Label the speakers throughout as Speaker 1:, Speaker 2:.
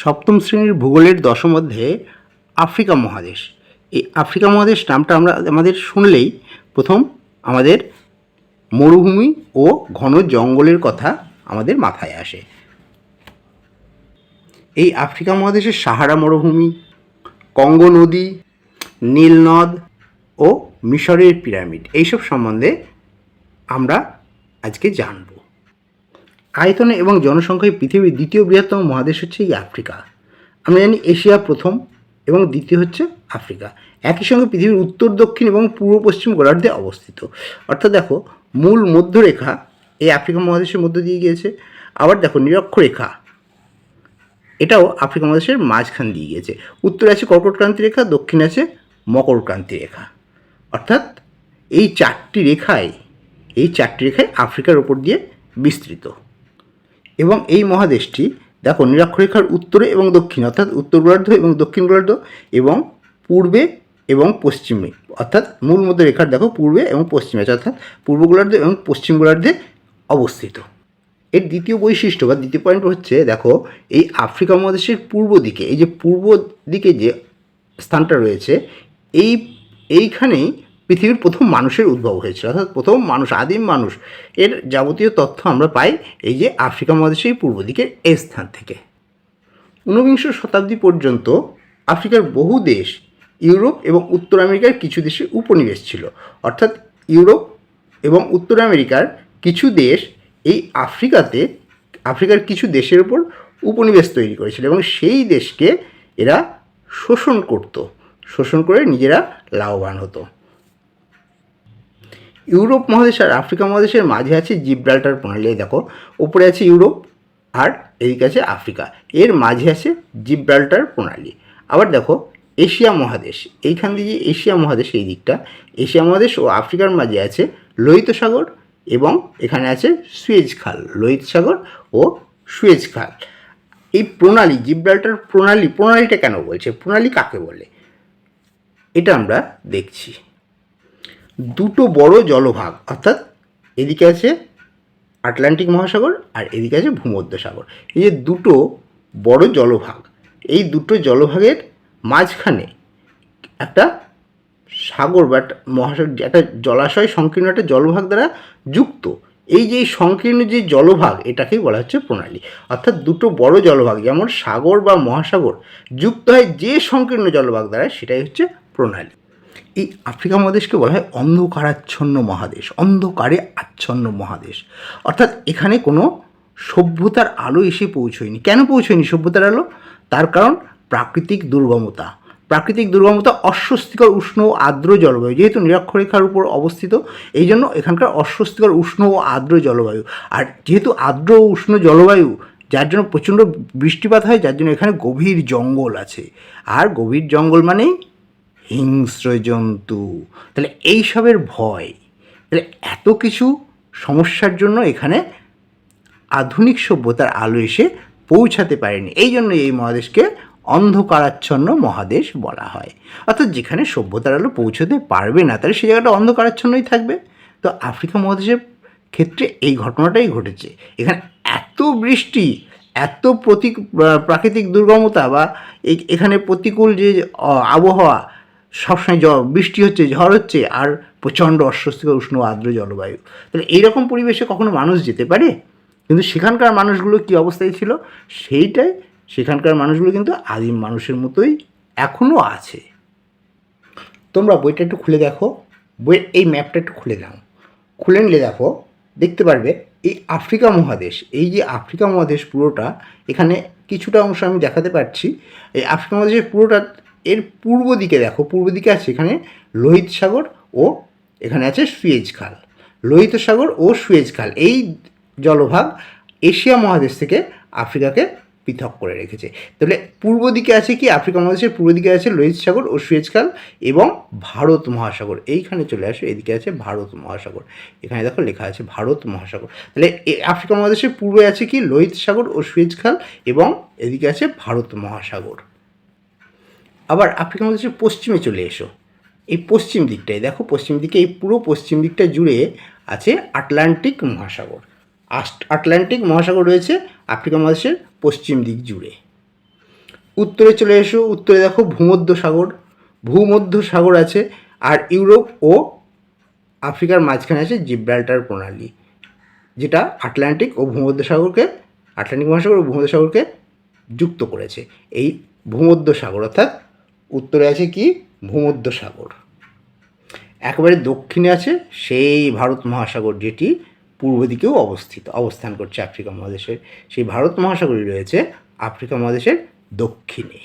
Speaker 1: সপ্তম শ্রেণির ভূগোলের দশম অধ্যায়ে আফ্রিকা মহাদেশ। এই আফ্রিকা মহাদেশ নামটা আমরা আমাদের শুনলেই প্রথম আমাদের মরুভূমি ও ঘন জঙ্গলের কথা আমাদের মাথায় আসে। এই আফ্রিকা মহাদেশের সাহারা মরুভূমি, কঙ্গো নদী, নীল নদ ও মিশরের পিরামিড, এইসব সম্বন্ধে আমরা আজকে জানব। আয়তনে এবং জনসংখ্যায় পৃথিবীর দ্বিতীয় বৃহত্তম মহাদেশ হচ্ছে এই আফ্রিকা। আমরা জানি এশিয়া প্রথম এবং দ্বিতীয় হচ্ছে আফ্রিকা। একই সঙ্গে পৃথিবীর উত্তর, দক্ষিণ এবং পূর্ব পশ্চিম গোলার্ধে অবস্থিত। অর্থাৎ দেখো, মূল মধ্যরেখা এই আফ্রিকা মহাদেশের মধ্য দিয়ে গিয়েছে। আবার দেখো, নিরক্ষরেখা, এটাও আফ্রিকা মহাদেশের মাঝখান দিয়ে গিয়েছে। উত্তরে আছে কর্কটক্রান্তি রেখা, দক্ষিণে আছে মকরক্রান্তি রেখা। অর্থাৎ এই চারটি রেখায় এই চারটি রেখায় আফ্রিকার ওপর দিয়ে বিস্তৃত। এবং এই মহাদেশটি, দেখো, নিরক্ষরেখার উত্তরে এবং দক্ষিণে, অর্থাৎ উত্তর গোলার্ধ এবং দক্ষিণ গোলার্ধ এবং পূর্বে এবং পশ্চিমে, অর্থাৎ মূল মধ্য রেখার দেখো, পূর্বে এবং পশ্চিমে আছে অর্থাৎ পূর্ব গোলার্ধ এবং পশ্চিম গোলার্ধে অবস্থিত। এর দ্বিতীয় বৈশিষ্ট্য বা দ্বিতীয় পয়েন্ট হচ্ছে, দেখো, এই আফ্রিকা মহাদেশের পূর্ব দিকে, এই যে পূর্ব দিকে যে স্থানটা রয়েছে, এই, এইখানেই পৃথিবীর প্রথম মানুষের উদ্ভব হয়েছিল। অর্থাৎ প্রথম মানুষ, আদিম মানুষ, এর যাবতীয় তথ্য আমরা পাই এই যে আফ্রিকা মহাদেশের পূর্ব দিকের এই স্থান থেকে। ঊনবিংশ শতাব্দী পর্যন্ত আফ্রিকার বহু দেশ ইউরোপ এবং উত্তর আমেরিকার কিছু দেশে উপনিবেশ ছিল। অর্থাৎ ইউরোপ এবং উত্তর আমেরিকার কিছু দেশ এই আফ্রিকাতে, আফ্রিকার কিছু দেশের উপর উপনিবেশ তৈরি করেছিল এবং সেই দেশকে এরা শোষণ করত। শোষণ করে নিজেরা লাভবান হতো। ইউরোপ মহাদেশ আর আফ্রিকা মহাদেশের মাঝে আছে জিব্রাল্টার প্রণালী। দেখো, উপরে আছে ইউরোপ আর এদিকে আছে আফ্রিকা। এর মাঝে আছে জিব্রাল্টার প্রণালী। আবার দেখো, এশিয়া মহাদেশ। এইখান দিয়ে এশিয়া মহাদেশ, এই দিকটা। এশিয়া মহাদেশ ও আফ্রিকার মাঝে আছে লোহিত সাগর এবং এখানে আছে সুয়েজ খাল। লোহিত সাগর ও সুয়েজ খাল। এই প্রণালী, জিব্রাল্টার প্রণালী, প্রণালীটা কেন বলছে? প্রণালী কাকে বলে? এটা আমরা দেখছি। দুটো বড় জলভাগ, অর্থাৎ এদিকে আছে আটলান্টিক মহাসাগর আর এদিকে আছে ভূমধ্য সাগর এই যে দুটো বড় জলভাগ, এই দুটো জলভাগের মাঝখানে একটা সাগর বা মহাসাগর, একটা জলাশয় সংকীর্ণ একটা জলভাগ দ্বারা যুক্ত। এই যে সংকীর্ণ যে জলভাগ, এটাকেই বলা হচ্ছে প্রণালী। অর্থাৎ দুটো বড় জলভাগ, যেমন সাগর বা মহাসাগর, যুক্ত হয় যে সংকীর্ণ জলভাগ দ্বারা, সেটাই হচ্ছে প্রণালী। এই আফ্রিকা মহাদেশকে বলা হয় অন্ধকারাচ্ছন্ন মহাদেশ, অন্ধকারে আচ্ছন্ন মহাদেশ। অর্থাৎ এখানে কোনো সভ্যতার আলো এসে পৌঁছয়নি। কেন পৌঁছয়নি সভ্যতার আলো? তার কারণ প্রাকৃতিক দুর্গমতা। প্রাকৃতিক দুর্গমতা অস্বস্তিকর উষ্ণ ও আর্দ্র জলবায়ু, যেহেতু নিরক্ষরেখার উপর অবস্থিত এই জন্য এখানকার অস্বস্তিকর উষ্ণ ও আর্দ্র জলবায়ু। আর যেহেতু আর্দ্র ও উষ্ণ জলবায়ু, যার জন্য প্রচণ্ড বৃষ্টিপাত হয়, যার জন্য এখানে গভীর জঙ্গল আছে। আর গভীর জঙ্গল মানেই হিংস্র জন্তু। তাহলে এইসবের ভয়, তাহলে এত কিছু সমস্যার জন্য এখানে আধুনিক সভ্যতার আলো এসে পৌঁছাতে পারেনি। এই জন্য এই মহাদেশকে অন্ধকারাচ্ছন্ন মহাদেশ বলা হয়। অর্থাৎ যেখানে সভ্যতার আলো পৌঁছতে পারবে না, তাহলে সেই জায়গাটা অন্ধকারাচ্ছন্নই থাকবে। তো আফ্রিকা মহাদেশের ক্ষেত্রে এই ঘটনাটাই ঘটেছে। এখানে এত বৃষ্টি, এত প্রতি প্রাকৃতিক দুর্গমতা বা এখানে প্রতিকূল যে আবহাওয়া সবসময় জ বৃষ্টি হচ্ছে, ঝড় হচ্ছে, আর প্রচণ্ড অস্বস্তিকর উষ্ণ আর্দ্র জলবায়ু। তাহলে এইরকম পরিবেশে কখনো মানুষ যেতে পারে? কিন্তু সেখানকার মানুষগুলো কী অবস্থায় ছিল? সেইটাই সেখানকার মানুষগুলো কিন্তু আদিম মানুষের মতোই এখনও আছে। তোমরা বইটা একটু খুলে দেখো। বইয়ের এই ম্যাপটা একটু খুলে নাও। খুলে নিলে দেখো, দেখতে পারবে এই আফ্রিকা মহাদেশ। এই যে আফ্রিকা মহাদেশ পুরোটা, এখানে কিছুটা অংশ আমি দেখাতে পারছি। এই আফ্রিকা মহাদেশের পুরোটা এর পূর্ব দিকে দেখো, পূর্ব দিকে আছে এখানে লোহিত সাগর ও এখানে আছে সুয়েজ খাল। লোহিত সাগর ও সুয়েজ খাল, এই জলভাগ এশিয়া মহাদেশ থেকে আফ্রিকাকে পৃথক করে রেখেছে। তাহলে পূর্ব দিকে আছে কি? আফ্রিকা মহাদেশের পূর্ব দিকে আছে লোহিত সাগর ও সুয়েজ খাল এবং ভারত মহাসাগর। এইখানে চলে আসে, এদিকে আছে ভারত মহাসাগর। এখানে দেখো লেখা আছে ভারত মহাসাগর। তাহলে আফ্রিকা মহাদেশের পূর্বে আছে কি? লোহিত সাগর ও সুয়েজ খাল এবং এদিকে আছে ভারত মহাসাগর। আবার আফ্রিকা মহাদেশের পশ্চিমে চলে এসো, এই পশ্চিম দিকটায়, দেখো পশ্চিম দিকে, এই পুরো পশ্চিম দিকটা জুড়ে আছে আটলান্টিক মহাসাগর। আটলান্টিক মহাসাগর রয়েছে আফ্রিকা মহাদেশের পশ্চিম দিক জুড়ে। উত্তরে চলে এসো, উত্তরে দেখো ভূমধ্য সাগর। ভূমধ্য সাগর আছে, আর ইউরোপ ও আফ্রিকার মাঝখানে আছে জিব্রাল্টার প্রণালী, যেটা আটলান্টিক ও ভূমধ্য সাগরকে, আটলান্টিক মহাসাগর ও ভূমধ্য সাগরকে যুক্ত করেছে। এই ভূমধ্য সাগর, অর্থাৎ উত্তরে আছে কি? ভূমধ্য সাগর একেবারে দক্ষিণে আছে সেই ভারত মহাসাগর যেটি পূর্ব দিকেও অবস্থিত, অবস্থান করছে আফ্রিকা মহাদেশের। সেই ভারত মহাসাগরই রয়েছে আফ্রিকা মহাদেশের দক্ষিণে।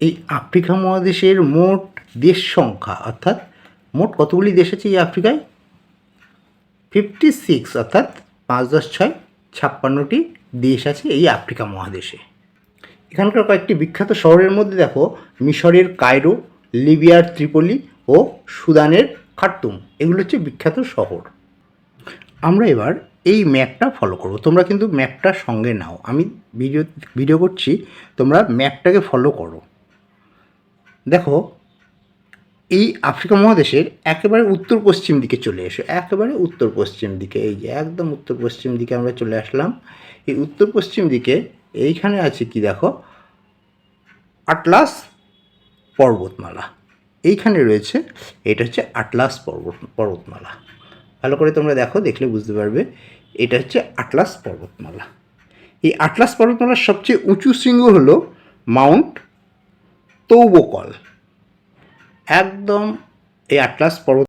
Speaker 1: এই আফ্রিকা মহাদেশের মোট দেশ সংখ্যা, অর্থাৎ মোট কতগুলি দেশ আছে এই আফ্রিকায়? ফিফটি সিক্স অর্থাৎ পাঁচ দশ ছয় ছাপ্পান্নটি দেশ আছে এই আফ্রিকা মহাদেশে। এখানকার কয়েকটি বিখ্যাত শহরের মধ্যে দেখো, মিশরের কায়রো, লিবিয়ার ত্রিপলি ও সুদানের খার্তুম। এগুলো হচ্ছে বিখ্যাত শহর। আমরা এবার এই ম্যাপটা ফলো করব। তোমরা কিন্তু ম্যাপটা সঙ্গে নাও। আমি ভিডিও ভিডিও করছি, তোমরা ম্যাপটাকে ফলো করো। দেখো, এই আফ্রিকা মহাদেশের একেবারে উত্তর পশ্চিম দিকে চলে এসো। একেবারে উত্তর পশ্চিম দিকে, এই যে একদম উত্তর পশ্চিম দিকে আমরা চলে আসলাম। এই উত্তর পশ্চিম দিকে এইখানে আছে কি দেখো? আটলাস পর্বতমালা। এইখানে রয়েছে, এটা হচ্ছে আটলাস পর্বত পর্বতমালা। ভালো করে তোমরা দেখো, দেখলে বুঝতে পারবে, এটা হচ্ছে আটলাস পর্বতমালা। এই আটলাস পর্বতমালার সবচেয়ে উঁচু শৃঙ্গ হলো মাউন্ট তৌবকল। একদম এই আটলাস পর্বত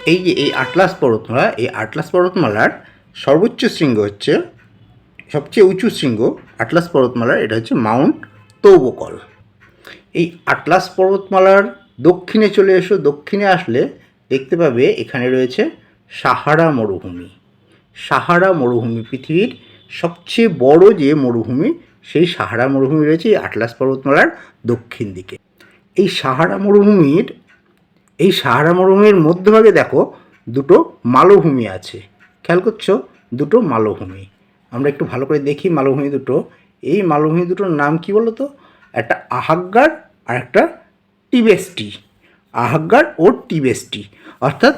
Speaker 1: এই যে এই আটলাস পর্বতমালা, এই আটলাস পর্বতমালার সর্বোচ্চ শৃঙ্গ হচ্ছে সবচেয়ে উঁচু শৃঙ্গ আটলাস পর্বতমালার, এটা হচ্ছে মাউন্ট তৌবকল। এই আটলাস পর্বতমালার দক্ষিণে চলে এসো, দক্ষিণে আসলে দেখতে পাবে এখানে রয়েছে সাহারা মরুভূমি। সাহারা মরুভূমি পৃথিবীর সবচেয়ে বড় যে মরুভূমি, সেই সাহারা মরুভূমি রয়েছে এই আটলাস পর্বতমালার দক্ষিণ দিকে। এই সাহারা মরুভূমির, এই সাহারা মরুভূমির মধ্যভাগে দেখো দুটো মালভূমি আছে। খেয়াল করছ? দুটো মালভূমি। আমরা একটু ভালো করে দেখি মালভূমি দুটো। এই মালভূমি দুটোর নাম কি বলো তো একটা আহাগ্গার আর একটা টিবেস্টি আহাগ্গার ও টিবেস্টি অর্থাৎ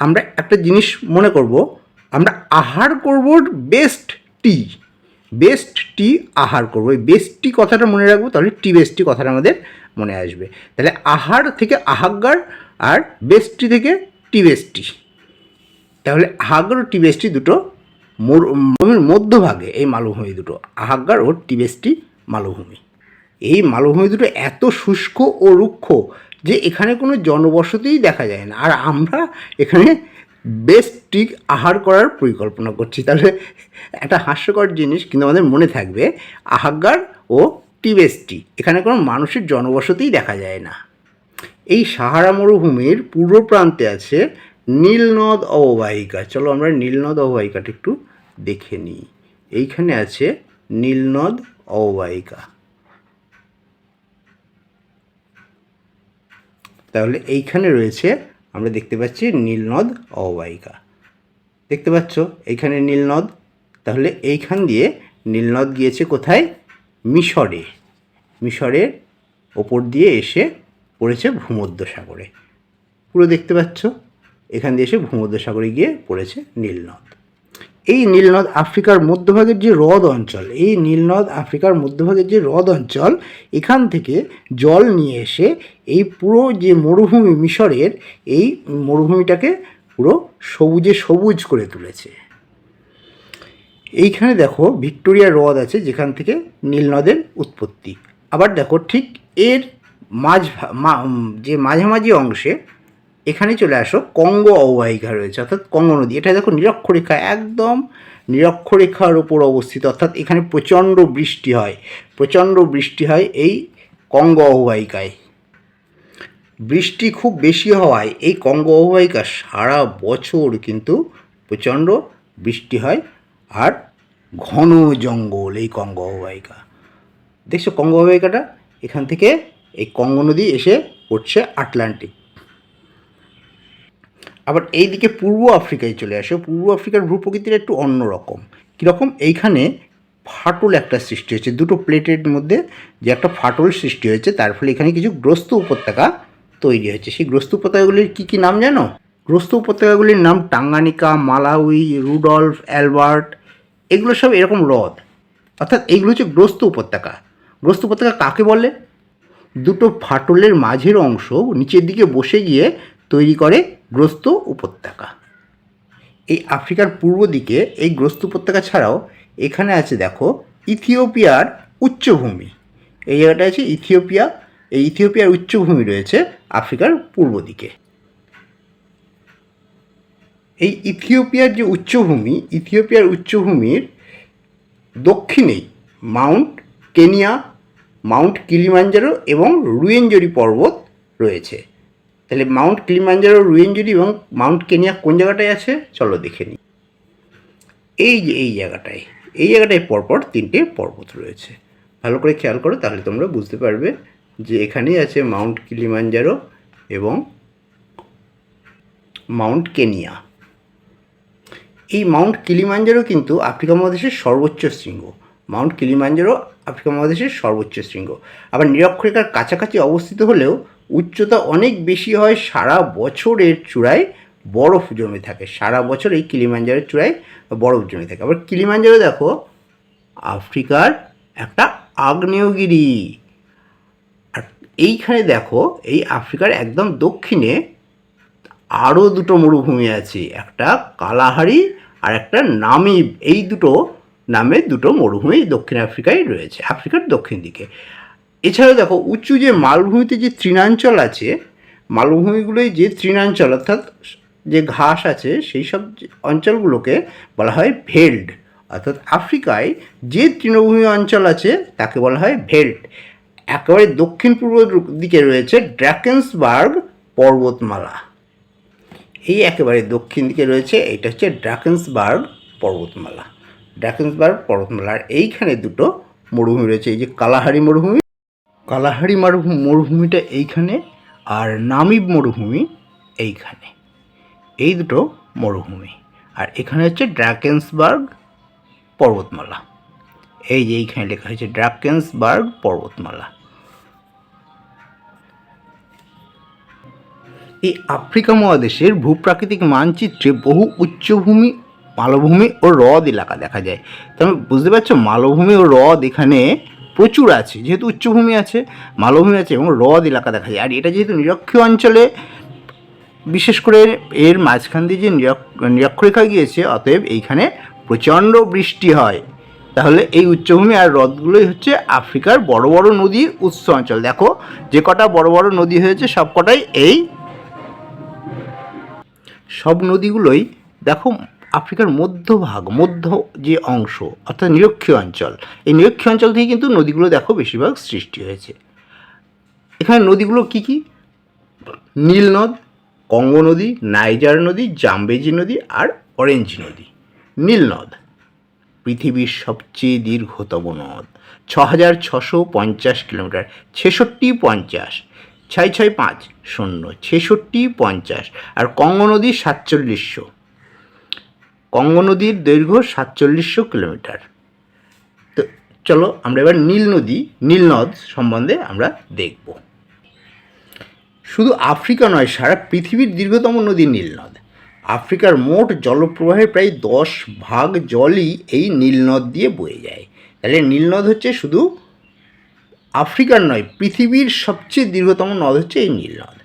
Speaker 1: আমরা একটা জিনিস মনে করব, আমরা আহার করব বেস্ট টি। বেস্ট টি আহার করব। এই বেস্ট টি কথাটা মনে রাখব, তাহলে টি বেস্ট টি কথাটা আমাদের মনে আসবে। তাহলে আহার থেকে আহাগ্গার আর বেস্ট টি থেকে টি বেস্ট টি তাহলে আহাগ্গার ও টি টিবেস্টি দুটো মরুভূমির মধ্যভাগে এই মালভূমি দুটো, আহাগ্গার ও টিবেস্টি মালভূমি। এই মালভূমি দুটো এত শুষ্ক ও রুক্ষ যে এখানে কোনো জনবসতিই দেখা যায় না। আর আমরা এখানে বেস্ট টিক আহার করার পরিকল্পনা করছি। তাহলে একটা হাস্যকর জিনিস কিন্তু আমাদের মনে থাকবে, আহাগ্গার ও টিবেস্টি এখানে কোনো মানুষের জনবসতিই দেখা যায় না। এই সাহারা মরুভূমির পূর্ব প্রান্তে আছে নীলনদ অববাহিকা। চলো আমরা নীলনদ অববাহিকাটা একটু দেখে নিই। এইখানে আছে নীলনদ অববাহিকা। তাহলে এইখানে রয়েছে, আমরা দেখতে পাচ্ছি নীলনদ অববাহিকা। দেখতে পাচ্ছ? এইখানে নীলনদ। তাহলে এইখান দিয়ে নীলনদ গিয়েছে কোথায়? মিশরে। মিশরের ওপর দিয়ে এসে পড়েছে ভূমধ্য সাগরে পুরো দেখতে পাচ্ছ? এখান দিয়ে এসে ভূমধ্য সাগরে গিয়ে পড়েছে নীলনদ এই নীলনদ আফ্রিকার মধ্যভাগের যে হ্রদ অঞ্চল, এই নীলনদ আফ্রিকার মধ্যভাগের যে হ্রদ অঞ্চল, এখান থেকে জল নিয়ে এসে এই পুরো যে মরুভূমি মিশরের, এই মরুভূমিটাকে পুরো সবুজে সবুজ করে তুলেছে। এইখানে দেখো ভিক্টোরিয়া হ্রদ আছে, যেখান থেকে নীলনদের উৎপত্তি। আবার দেখো ঠিক এর মাঝ যে মাঝামাঝি অংশে এখানে চলে আসো। কঙ্গ অববাহিকা রয়েছে, অর্থাৎ কঙ্গো নদী। এটা দেখো নিরক্ষরেখা, একদম নিরক্ষরেখার ওপর অবস্থিত। অর্থাৎ এখানে প্রচণ্ড বৃষ্টি হয়। প্রচণ্ড বৃষ্টি হয় এই কঙ্গ অববাহিকায়। বৃষ্টি খুব বেশি হওয়ায় এই কঙ্গো অববাহিকা সারা বছর কিন্তু প্রচণ্ড বৃষ্টি হয় আর ঘন জঙ্গল এই কঙ্গ অববাহিকা। দেখছ কঙ্গো অববাহিকাটা? এখান থেকে এই কঙ্গো নদী এসে পড়ছে আটলান্টিক। আবার এই দিকে পূর্ব আফ্রিকায় চলে আসে। পূর্ব আফ্রিকার ভূপ্রকৃতির একটু অন্যরকম কীরকম? এইখানে ফাটল একটা সৃষ্টি হয়েছে। দুটো প্লেটের মধ্যে যে একটা ফাটল সৃষ্টি হয়েছে, তার ফলে এখানে কিছু গ্রস্ত উপত্যকা তৈরি হয়েছে। সেই গ্রস্ত উপত্যকাগুলির কী কী নাম জানো? গ্রস্ত উপত্যকাগুলির নাম টাঙ্গানিকা, মালাউই, রুডলফ, অ্যালবার্ট, এগুলো সব এরকম হ্রদ। অর্থাৎ এইগুলো হচ্ছে গ্রস্ত উপত্যকা। গ্রস্ত উপত্যকা কাকে বলে? দুটো ফাটলের মাঝের অংশ নিচের দিকে বসে গিয়ে তৈরি করে গ্রস্ত উপত্যকা। এই আফ্রিকার পূর্ব দিকে এই গ্রস্ত উপত্যকা ছাড়াও এখানে আছে দেখো ইথিওপিয়ার উচ্চভূমি। এই জায়গাটা আছে ইথিওপিয়া। এই ইথিওপিয়ার উচ্চভূমি রয়েছে আফ্রিকার পূর্ব দিকে। এই ইথিওপিয়ার যে উচ্চভূমি, ইথিওপিয়ার উচ্চভূমির দক্ষিণেই মাউন্ট কেনিয়া, মাউন্ট কিলিমাঞ্জারো এবং রুয়েঞ্জরি পর্বত রয়েছে। তাহলে মাউন্ট কিলিমাঞ্জারো রুয়েঞ্জরি এবং মাউন্ট কেনিয়া কোন জায়গাটায় আছে? চলো দেখে নিই। এই যে, এই জায়গাটায় এই জায়গাটায় পরপর তিনটে পর্বত রয়েছে। ভালো করে খেয়াল করো, তাহলে তোমরা বুঝতে পারবে যে এখানেই আছে মাউন্ট কিলিমাঞ্জারো এবং মাউন্ট কেনিয়া এই মাউন্ট কিলিমাঞ্জারো কিন্তু আফ্রিকা মহাদেশের সর্বোচ্চ শৃঙ্গ। মাউন্ট কিলিমাঞ্জারো আফ্রিকা মহাদেশের সর্বোচ্চ শৃঙ্গ। আবার নিরক্ষরেখার কাছাকাছি অবস্থিত হলেও উচ্চতা অনেক বেশি হয় সারা বছরের চূড়ায় বরফ জমে থাকে। সারা বছর এই কিলিমাঞ্জারোর চূড়ায় বরফ জমে থাকে। আবার কিলিমাঞ্জারো দেখো, আফ্রিকার একটা আগ্নেয়গিরি। আর এইখানে দেখো, এই আফ্রিকার একদম দক্ষিণে আরও দুটো মরুভূমি আছে। একটা কালাহারি আর একটা নামিব। এই দুটো নামে দুটো মরুভূমি দক্ষিণ আফ্রিকায় রয়েছে, আফ্রিকার দক্ষিণ দিকে। এছাড়াও দেখো উঁচু যে মালভূমিতে যে তৃণাঞ্চল আছে, মালভূমিগুলোয় যে তৃণাঞ্চল, অর্থাৎ যে ঘাস আছে, সেই সব অঞ্চলগুলোকে বলা হয় ভেল্ড। অর্থাৎ আফ্রিকায় যে তৃণভূমি অঞ্চল আছে, তাকে বলা হয় ভেল্ট একেবারে দক্ষিণ পূর্ব দিকে রয়েছে ড্রাকেন্সবার্গ পর্বতমালা। এই একেবারে দক্ষিণ দিকে রয়েছে এটা হচ্ছে ড্রাকেন্সবার্গ পর্বতমালা। ড্রাকেন্সবার্গ পর্বতমালার এইখানে দুটো মরুভূমি রয়েছে, এই যে কালাহারি মরুভূমি কালাহারি মরুভূমি মরুভূমিটা এইখানে আর নামিব মরুভূমি এইখানে। এই দুটো মরুভূমি। আর এখানে হচ্ছে ড্রাকেন্সবার্গ পর্বতমালা। এই যে এইখানে লেখা হয়েছে ড্রাকেন্সবার্গ পর্বতমালা। এই আফ্রিকা মহাদেশের ভূপ্রাকৃতিক মানচিত্রে বহু উচ্চভূমি, মালভূমি ও হ্রদ এলাকা দেখা যায়। তুমি বুঝতে পারছ, মালভূমি ও হ্রদ এখানে প্রচুর আছে, যেহেতু উচ্চভূমি আছে, মালভূমি আছে এবং হ্রদ এলাকা দেখা যায়। আর এটা যেহেতু নিরক্ষীয় অঞ্চলে, বিশেষ করে এর মাঝখান দিয়ে যে নিরক্ষ- নিরক্ষরেখা গিয়েছে, অতএব এইখানে প্রচণ্ড বৃষ্টি হয়। তাহলে এই উচ্চভূমি আর হ্রদগুলোই হচ্ছে আফ্রিকার বড় বড় নদীর উৎস অঞ্চল। দেখো, যে কটা বড় বড় নদী হয়েছে সব কটাই এই সব নদীগুলোই, দেখো আফ্রিকার মধ্যভাগ, মধ্য যে অংশ, অর্থাৎ নিরক্ষীয় অঞ্চল, এই নিরক্ষীয় অঞ্চল থেকে কিন্তু নদীগুলো দেখো বেশিরভাগ সৃষ্টি হয়েছে। এখানে নদীগুলো কি কি? নীল নদ, কঙ্গো নদী, নাইজার নদী, জাম্বেজি নদী আর অরেঞ্জ নদী। নীল নদ, পৃথিবীর সবচেয়ে দীর্ঘতম নদ ছ হাজার ছশো পঞ্চাশ কিলোমিটার, ছেষট্টি পঞ্চাশ, ছয় ছয় পাঁচ শূন্য, ছেষট্টি পঞ্চাশ, আর কঙ্গো নদী সাতচল্লিশশো। কঙ্গো নদীর দৈর্ঘ্য সাতচল্লিশশো কিলোমিটার। তো চলো আমরা এবার নীল নদী, নীল নদ সম্বন্ধে আমরা দেখব। শুধু আফ্রিকা নয়, সারা পৃথিবীর দীর্ঘতম নদী নীলনদ আফ্রিকার মোট জলপ্রবাহের প্রায় দশ ভাগ জলই এই নীলনদ দিয়ে বয়ে যায়। তাহলে নীলনদ হচ্ছে শুধু আফ্রিকার নয়, পৃথিবীর সবচেয়ে দীর্ঘতম নদ হচ্ছে এই নীলনদ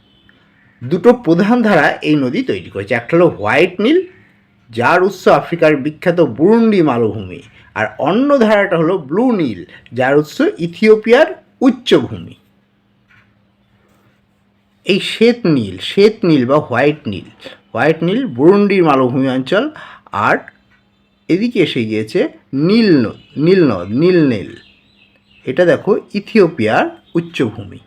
Speaker 1: দুটো প্রধান ধারা এই নদী তৈরি করেছে। একটা হলো হোয়াইট নীল যার উৎস আফ্রিকার বিখ্যাত বুরুন্ডি মালভূমি, আর অন্য ধারাটা হলো ব্লু নীল, যার উৎস ইথিওপিয়ার উচ্চভূমি। এই শ্বেত নীল শ্বেত নীল বা হোয়াইট নীল হোয়াইট নীল বুরুন্ডির মালভূমি অঞ্চল, আর এদিকে এসে গিয়েছে নীল ন- নীল নদ, নীল নীল। এটা দেখো ইথিওপিয়ার উচ্চভূমি।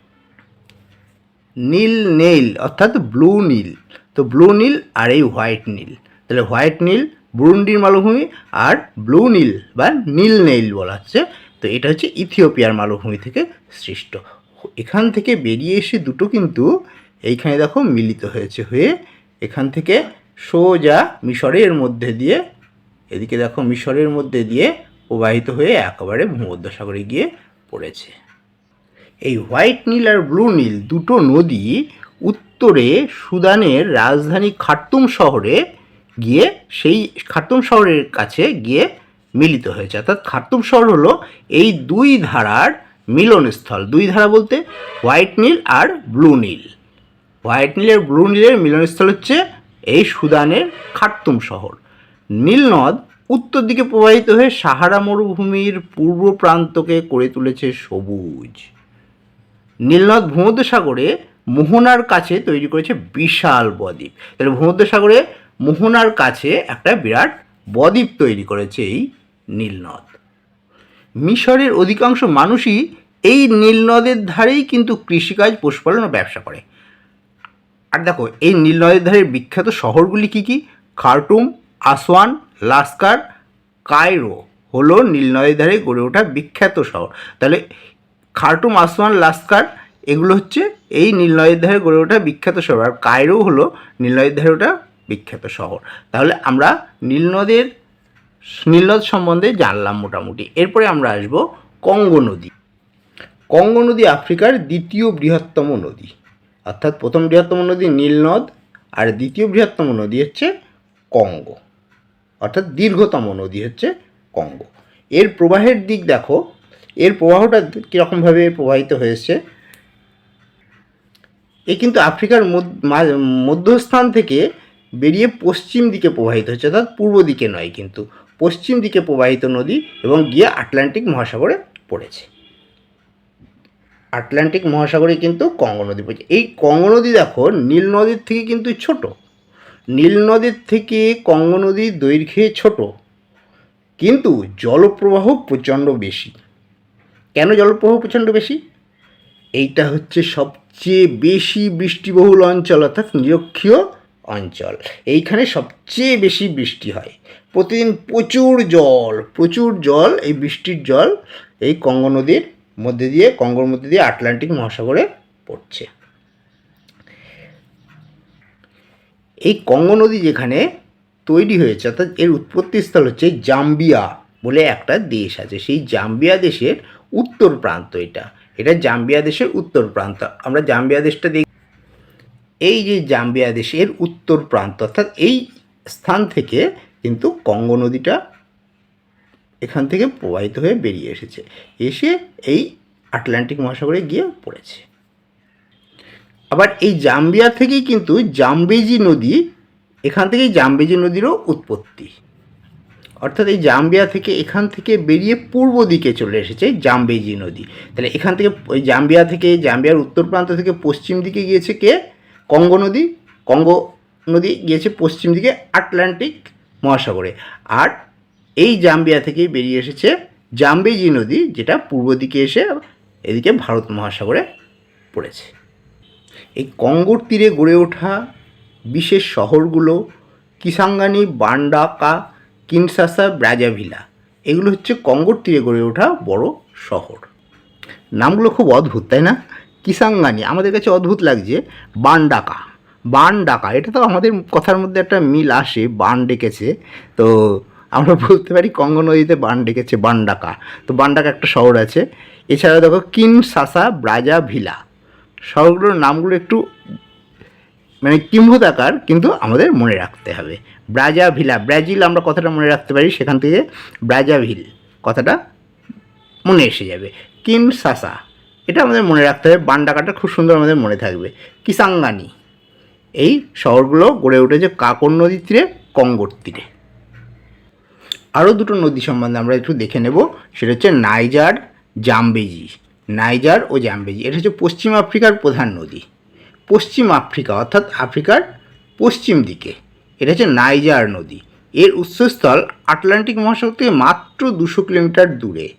Speaker 1: নীল নীল, অর্থাৎ ব্লু নীল। তো ব্লু নীল আর এই হোয়াইট নীল। তাহলে হোয়াইট নীল বুরুন্ডির মালভূমি আর ব্লু নীল বা নীল নীল বলা হচ্ছে। তো এটা হচ্ছে ইথিওপিয়ার মালভূমি থেকে সৃষ্ট। এখান থেকে বেরিয়ে এসে দুটো কিন্তু এইখানে দেখো মিলিত হয়েছে হয়ে এখান থেকে সোজা মিশরের মধ্যে দিয়ে, এদিকে দেখো মিশরের মধ্যে দিয়ে প্রবাহিত হয়ে একেবারে ভূমধ্যসাগরে গিয়ে পড়েছে। এই হোয়াইট নীল আর ব্লু নীল দুটো নদী উত্তরে সুদানের রাজধানী খার্তুম শহরে গিয়ে সেই খার্তুম শহরের কাছে গিয়ে মিলিত হয়েছে। অর্থাৎ খার্তুম শহর হলো এই দুই ধারার মিলনস্থল। দুই ধারা বলতে হোয়াইট নীল আর ব্লু নীল। হোয়াইট নীলের ব্লু নীলের মিলনস্থল হচ্ছে এই সুদানের খার্তুম শহর। নীল নদ উত্তর দিকে প্রবাহিত হয়ে সাহারা মরুভূমির পূর্ব প্রান্তকে করে তুলেছে সবুজ। নীলনদ ভূমধ্যসাগরে মোহনার কাছে তৈরি করেছে বিশাল বদ্বীপ। তাহলে ভূমধ্যসাগরে মোহনার কাছে একটা বিরাট বদ্বীপ তৈরি করেছে এই নীলনদ মিশরের অধিকাংশ মানুষই এই নীলনদের ধারেই কিন্তু কৃষিকাজ, পশুপালন ও ব্যবসা করে। আর দেখো, এই নীলনদের ধারের বিখ্যাত শহরগুলি কি কি? খার্টুম, আসওয়ান, লাস্কার, কায়রো হলো নীলনদের ধারে গড়ে ওঠা বিখ্যাত শহর। তাহলে খার্টুম, আসওয়ান, লাস্কার এগুলো হচ্ছে এই নীলনদের ধারে গড়ে ওঠা বিখ্যাত শহর। আর কায়রো হলো নীলনদের ধারে ওঠা বিখ্যাত শহর। তাহলে আমরা নীলনদের নীলনদ সম্বন্ধে জানলাম মোটামুটি। এরপরে আমরা আসব কঙ্গো নদী। কঙ্গো নদী আফ্রিকার দ্বিতীয় বৃহত্তম নদী। অর্থাৎ প্রথম বৃহত্তম নদী নীলনদ আর দ্বিতীয় বৃহত্তম নদী হচ্ছে কঙ্গো। অর্থাৎ দীর্ঘতম নদী হচ্ছে কঙ্গো। এর প্রবাহের দিক দেখো, এর প্রবাহটা কীরকমভাবে প্রবাহিত হয়েছে? এ কিন্তু আফ্রিকার মধ্যস্থান থেকে বেরিয়ে পশ্চিম দিকে প্রবাহিত হচ্ছে, অর্থাৎ পূর্ব দিকে নয় কিন্তু পশ্চিম দিকে প্রবাহিত নদী এবং গিয়ে আটলান্টিক মহাসাগরে পড়েছে। আটলান্টিক মহাসাগরে কিন্তু কঙ্গ নদী পড়েছে। এই কঙ্গ নদী দেখো, নীল নদীর থেকে কিন্তু ছোট। নীল নদীর থেকে কঙ্গো নদীর দৈর্ঘ্যে ছোট। কিন্তু জলপ্রবাহ প্রচণ্ড বেশি। কেন জলপ্রবাহ প্রচণ্ড বেশি? এইটা হচ্ছে সবচেয়ে বেশি বৃষ্টিবহুল অঞ্চল, অর্থাৎ নিরক্ষীয় অঞ্চল। এইখানে সবচেয়ে বেশি বৃষ্টি হয়। প্রতিদিন প্রচুর জল প্রচুর জল, এই বৃষ্টির জল এই কঙ্গো নদীর মধ্যে দিয়ে, কঙ্গোর মধ্যে দিয়ে আটলান্টিক মহাসাগরে পড়ছে। এই কঙ্গো নদী যেখানে তৈরি হয়েছে, অর্থাৎ এর উৎপত্তিস্থল হচ্ছে জাম্বিয়া বলে একটা দেশ আছে। সেই জাম্বিয়া দেশের উত্তর প্রান্ত এটা। এটা জাম্বিয়া দেশের উত্তর প্রান্ত। আমরা জাম্বিয়া দেশটা দেখ এই যে জাম্বিয়া দেশের উত্তর প্রান্ত, অর্থাৎ এই স্থান থেকে কিন্তু কঙ্গো নদীটা এখান থেকে প্রবাহিত হয়ে বেরিয়ে এসেছে। এসে এই আটলান্টিক মহাসাগরে গিয়ে পড়েছে। আবার এই জাম্বিয়া থেকেই কিন্তু জাম্বেজি নদী, এখান থেকেই জাম্বেজি নদীরও উৎপত্তি। অর্থাৎ এই জাম্বিয়া থেকে এখান থেকে বেরিয়ে পূর্ব দিকে চলে এসেছে জাম্বেজি নদী। তাহলে এখান থেকে জাম্বিয়া থেকে, জাম্বিয়ার উত্তর প্রান্ত থেকে পশ্চিম দিকে গিয়েছে কে? কঙ্গো নদী কঙ্গো নদী গিয়েছে পশ্চিম দিকে আটলান্টিক মহাসাগরে। আর এই জাম্বিয়া থেকেই বেরিয়ে এসেছে জাম্বেজি নদী, যেটা পূর্ব দিকে এসে এদিকে ভারত মহাসাগরে পড়েছে। এই কঙ্গোর তীরে গড়ে ওঠা বিশেষ শহরগুলো কিসাঙ্গানি, বান্ডাকা, কিনসাসা, ব্রাজাভিলা, এগুলো হচ্ছে কঙ্গোর তীরে গড়ে ওঠা বড় শহর। নামগুলো খুব অদ্ভুত, তাই না? কিসাঙ্গানি, আমাদের কাছে অদ্ভুত লাগছে, বান্ডাকা। বান ডাকা এটা তো আমাদের কথার মধ্যে একটা মিল আসে, বান ডেকেছে, তো আমরা বলতে পারি কঙ্গো নদীতে বান ডেকেছে বান্ডাকা। তো বান্ডাকা একটা শহর আছে এছাড়া দেখো কিনসাসা ব্রাজা ভিলা। শহরগুলোর নামগুলো একটু মানে কিম্ভতাকার কিন্তু আমাদের মনে রাখতে হবে। ব্রাজা ভিলা, ব্রাজিল আমরা কথাটা মনে রাখতে পারি, সেখান থেকে ব্রাজাভিল কথাটা মনে এসে যাবে। কিন সাসা এটা আমাদের মনে রাখতে হবে। বান্ডাকাটা খুব সুন্দর আমাদের মনে থাকবে। কিসাঙ্গানি এই শহরগুলো গড়ে উঠেছে কাকর নদীর তীরে, কঙ্গোর তীরে। আরও দুটো নদী সম্বন্ধে আমরা একটু দেখে নেব। সেটা হচ্ছে নাইজার, জামবেজি। নাইজার ও জামবেজি। এটা হচ্ছে পশ্চিম আফ্রিকার প্রধান নদী। পশ্চিম আফ্রিকা, অর্থাৎ আফ্রিকার পশ্চিম দিকে। এটা হচ্ছে নাইজার নদী। এর উৎসস্থল আটলান্টিক মহাসাগর থেকে মাত্র দুশো কিলোমিটার দূরে।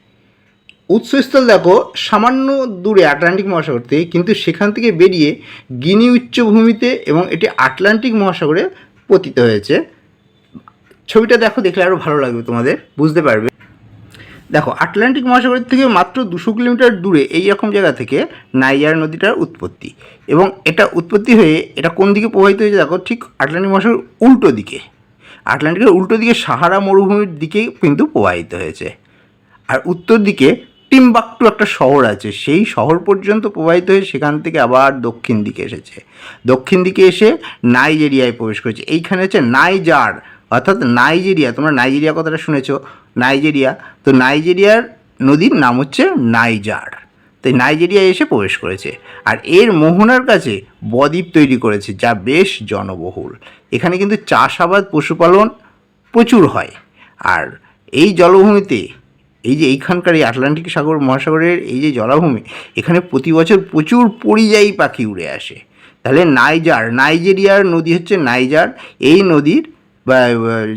Speaker 1: উৎসস্থল দেখো, সামান্য দূরে আটলান্টিক মহাসাগর থেকে কিন্তু সেখান থেকে বেরিয়ে গিনি উচ্চভূমিতে এবং এটি আটলান্টিক মহাসাগরে পতিত হয়েছে। ছবিটা দেখো, দেখলে আরও ভালো লাগবে তোমাদের, বুঝতে পারবে। দেখো আটলান্টিক মহাসাগরের থেকে মাত্র দুশো কিলোমিটার দূরে এই রকম জায়গা থেকে নাইজার নদীটার উৎপত্তি। এবং এটা উৎপত্তি হয়ে, এটা কোন দিকে প্রবাহিত হয়েছে দেখো, ঠিক আটলান্টিক মহাসাগর উল্টো দিকে। আটলান্টিকের উল্টো দিকে সাহারা মরুভূমির দিকে কিন্তু প্রবাহিত হয়েছে। আর উত্তর দিকে টিম্বাকটু একটা শহর আছে। সেই শহর পর্যন্ত প্রবাহিত হয়ে সেখান থেকে আবার দক্ষিণ দিকে এসেছে। দক্ষিণ দিকে এসে নাইজেরিয়ায় প্রবেশ করেছে। এইখানে হচ্ছে নাইজার, অর্থাৎ নাইজেরিয়া। তোমরা নাইজেরিয়া কথাটা শুনেছো। নাইজেরিয়া। তো নাইজেরিয়ার নদীর নাম হচ্ছে নাইজার। তো নাইজেরিয়ায় এসে প্রবেশ করেছে। আর এর মোহনার কাছে বদ্বীপ তৈরি করেছে, যা বেশ জনবহুল। এখানে কিন্তু চাষাবাদ, পশুপালন প্রচুর হয়। আর এই জলভূমিতে এই যে এইখানকার এই আটলান্টিক সাগর, মহাসাগরের এই যে জলাভূমি, এখানে প্রতি বছর প্রচুর পরিযায়ী পাখি উড়ে আসে। তাহলে নাইজার, নাইজেরিয়ার নদী হচ্ছে নাইজার। এই নদীর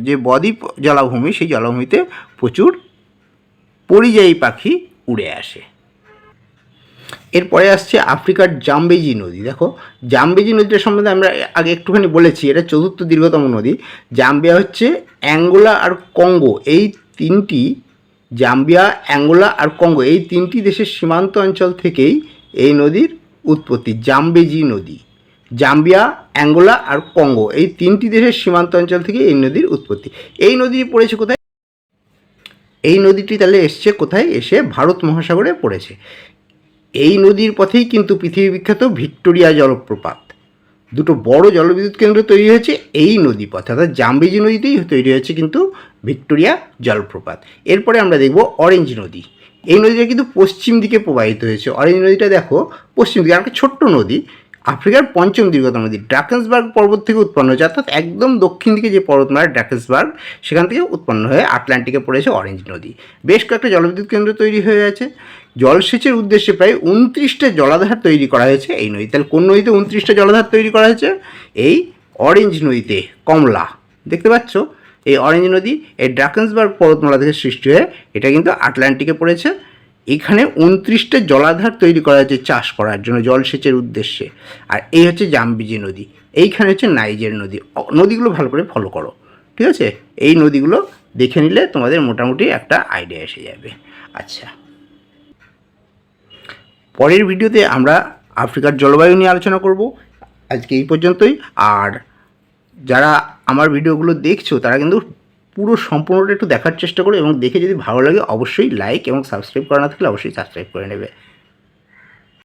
Speaker 1: যে বদ্বীপ জলাভূমি, সেই জলাভূমিতে প্রচুর পরিযায়ী পাখি উড়ে আসে। এরপরে আসছে আফ্রিকার জামবেজি নদী। দেখো, জামবেজি নদীটা সম্বন্ধে আমরা আগে একটুখানি বলেছি, এটা চতুর্থ দীর্ঘতম নদী। জাম্বিয়া হচ্ছে অ্যাঙ্গোলা আর কঙ্গো, এই তিনটি জাম্বিয়া, অ্যাঙ্গোলা আর কঙ্গো এই তিনটি দেশের সীমান্ত অঞ্চল থেকেই এই নদীর উৎপত্তি, জামবেজি নদী। জাম্বিয়া, অ্যাঙ্গোলা আর কঙ্গো এই তিনটি দেশের সীমান্ত অঞ্চল থেকে এই নদীর উৎপত্তি। এই নদী পড়েছে কোথায়? এই নদীটি তাহলে এসছে কোথায়? এসে ভারত মহাসাগরে পড়েছে। এই নদীর পথেই কিন্তু পৃথিবী বিখ্যাত ভিক্টোরিয়া জলপ্রপাত। দুটো বড় জলবিদ্যুৎ কেন্দ্র তৈরি হয়েছে এই নদী পথে অর্থাৎ জাম্বেজি নদীতেই তৈরি হয়েছে কিন্তু ভিক্টোরিয়া জলপ্রপাত। এরপরে আমরা দেখব অরেঞ্জ নদী। এই নদীটা কিন্তু পশ্চিম দিকে প্রবাহিত হয়েছে। অরেঞ্জ নদীটা দেখো, পশ্চিম দিকে একটা ছোট্ট নদী, আফ্রিকার পঞ্চম দীর্ঘতম নদী, ড্রাকেন্সবার্গ পর্বত থেকে উৎপন্ন হয়েছে, অর্থাৎ একদম দক্ষিণ দিকে যে পর্বতমালা ড্রাকেন্সবার্গ, সেখান থেকে উৎপন্ন হয়ে আটলান্টিকে পড়েছে অরেঞ্জ নদী। বেশ কয়েকটা জলবিদ্যুৎ কেন্দ্র তৈরি হয়ে গেছে জলসেচের উদ্দেশ্যে প্রায় উনত্রিশটা জলাধার তৈরি করা হয়েছে। এই নদী তাহলে কোন নদীতে উনত্রিশটা জলাধার তৈরি করা হয়েছে? এই অরেঞ্জ নদীতে, কমলা। দেখতে পাচ্ছ? এই অরেঞ্জ নদী, এই ড্রাকেন্সবার্গ পর্বতমালা থেকে সৃষ্টি হয়ে এটা কিন্তু আটলান্টিকে পড়েছে। এখানে উনত্রিশটা জলাধার তৈরি করা হয়েছে চাষ করার জন্য জলসেচের উদ্দেশ্যে। আর এই হচ্ছে জাম্বিজি নদী। এইখানে হচ্ছে নাইজের নদী। নদীগুলো ভালো করে ফলো করো। ঠিক আছে? এই নদীগুলো দেখে নিলে তোমাদের মোটামুটি একটা আইডিয়া এসে যাবে। আচ্ছা। পরের ভিডিওতে আমরা আফ্রিকার জলবায়ু নিয়ে আলোচনা করব। আজকে এই পর্যন্তই। আর যারা আমার ভিডিওগুলো দেখছ, তারা কিন্তু পুরো সম্পূর্ণটা একটু দেখার চেষ্টা করো এবং দেখে যদি ভালো লাগে, অবশ্যই লাইক এবং সাবস্ক্রাইব করা না থাকলে অবশ্যই সাবস্ক্রাইব করে নেবে।